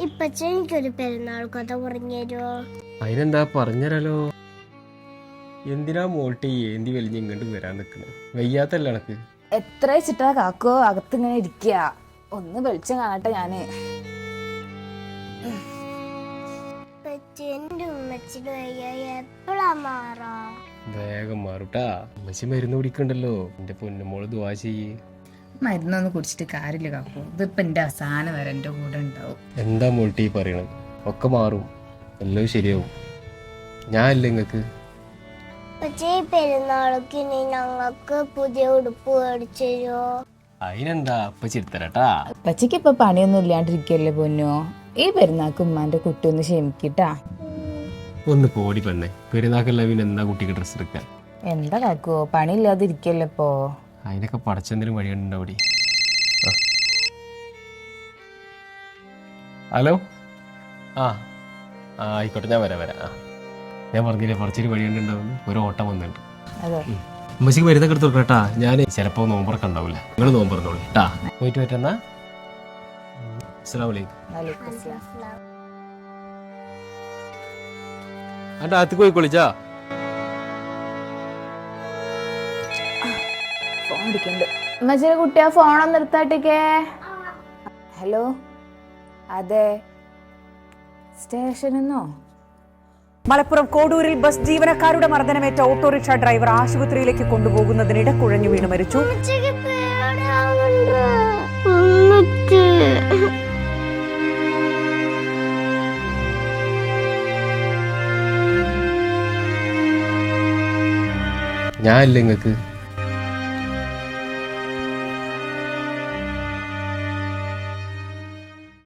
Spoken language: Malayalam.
ഇപ്പച്ച എനിക്കൊരു പെരുന്നാൾ കഥ പറഞ്ഞു തരുമോ അതിനെന്താ പറഞ്ഞുതരാലോ എന്തിനാ മോട്ടി ഏന്തി വലിഞ്ഞ് ഇങ്ങോട്ട് വരാൻ നിക്കണ വയ്യാത്തല്ല എനക്ക് എത്ര ചിട്ടാ കാക്കോ അകത്ത് ഇങ്ങനെ ഇരിക്കുക ഒന്ന് വെളിച്ചം കാണട്ടെ ഞാൻ. ഇപ്പച്ചി എന്റെ ഉമ്മച്ചിയുടെ വയ്യ എപ്പോഴാ മാറാ? വേഗം മാറൂട്ടാ. അമ്മച്ചി മരുന്ന് കുടിക്കണ്ടല്ലോ. എന്റെ പൊന്നുമോൾ ദുവാ ചെയ്യേ. മരുന്നൊന്നും കുടിച്ചിട്ട് കാര്യമില്ല കാക്കു. ഇതിപ്പോ എന്റെ അവസാനം വരെ എന്റെ കൂടെ ഉണ്ടാവും. എന്താ മോൾട്ടി പറയണത്? ഒക്കെ മാറും. എല്ലാം ശരിയാവും. ഞാൻ അല്ലേ നിങ്ങക്ക് പക്ഷേ ഈ പെരുന്നാൾക്ക് ഇനി ഞങ്ങൾക്ക് പുതിയ ഉടുപ്പ് മേടിച്ചോ അതിനെന്താ? അപ്പ ചിരുത്തരട്ടാ പച്ചയ്ക്ക് ഇപ്പൊ പണിയൊന്നും ഇല്ലാണ്ടിരിക്കല്ലേ പൊന്നോ? ഈ പെരുന്നാക്ക് ഉമ്മാന്റെ കുട്ടി ഒന്ന് ക്ഷമിക്കട്ടാ. ഒന്ന് പോടി പെണ്ണേ. പെരുന്നാക്കല്ല പിന്നെ എന്താ കുട്ടിക്ക് ഡ്രസ്സ് എടുക്കാൻ? എന്താ കാക്കോ? പണിയില്ലാതിരിക്കല്ലേ ഇപ്പോ? അതിനൊക്കെ പടച്ചെന്തിനും അവിടെ? ഹലോ? ആ. ആ ആയിക്കോട്ടെ ഞാൻ വരാം വരാം. ആ. ഞാൻ പറഞ്ഞില്ലേ കുറച്ചൊരു വഴിയുണ്ടാവും ഒരു ഓട്ടം വന്നിട്ടുണ്ട്. അതെ. ഉമ്മച്ചിക്ക് മരുന്നൊക്കെ എടുത്ത് കൊടുക്കട്ടാ ഞാൻ ചിലപ്പോൾ നോമ്പറൊക്കെ ഉണ്ടാവില്ല നിങ്ങൾ നോമ്പറന്നോളൂ കേട്ടാ. പോയിട്ട് പറ്റുന്ന അസ്സാം വലൈക്കും വലൈക്കും അസ്സലാം. അന്റെ അകത്തേക്ക് പോയി കൊളിച്ചാ? അടിക്കണ്ട് ഉമ്മച്ചിയുടെ കുട്ടി ആ ഫോണൊന്ന് എടുത്താട്ടിക്കേ ഹലോ? അതെ. സ്റ്റേഷനിൽ മലപ്പുറം കോടൂരിൽ ബസ് ജീവനക്കാരുടെ മർദ്ദനമേറ്റ ഓട്ടോറിക്ഷ ഡ്രൈവർ ആശുപത്രിയിലേക്ക് കൊണ്ടുപോകുന്നതിനിടെ കുഴഞ്ഞു വീണ് മരിച്ചു. ഞാൻ ഇല്ല നിങ്ങൾക്ക്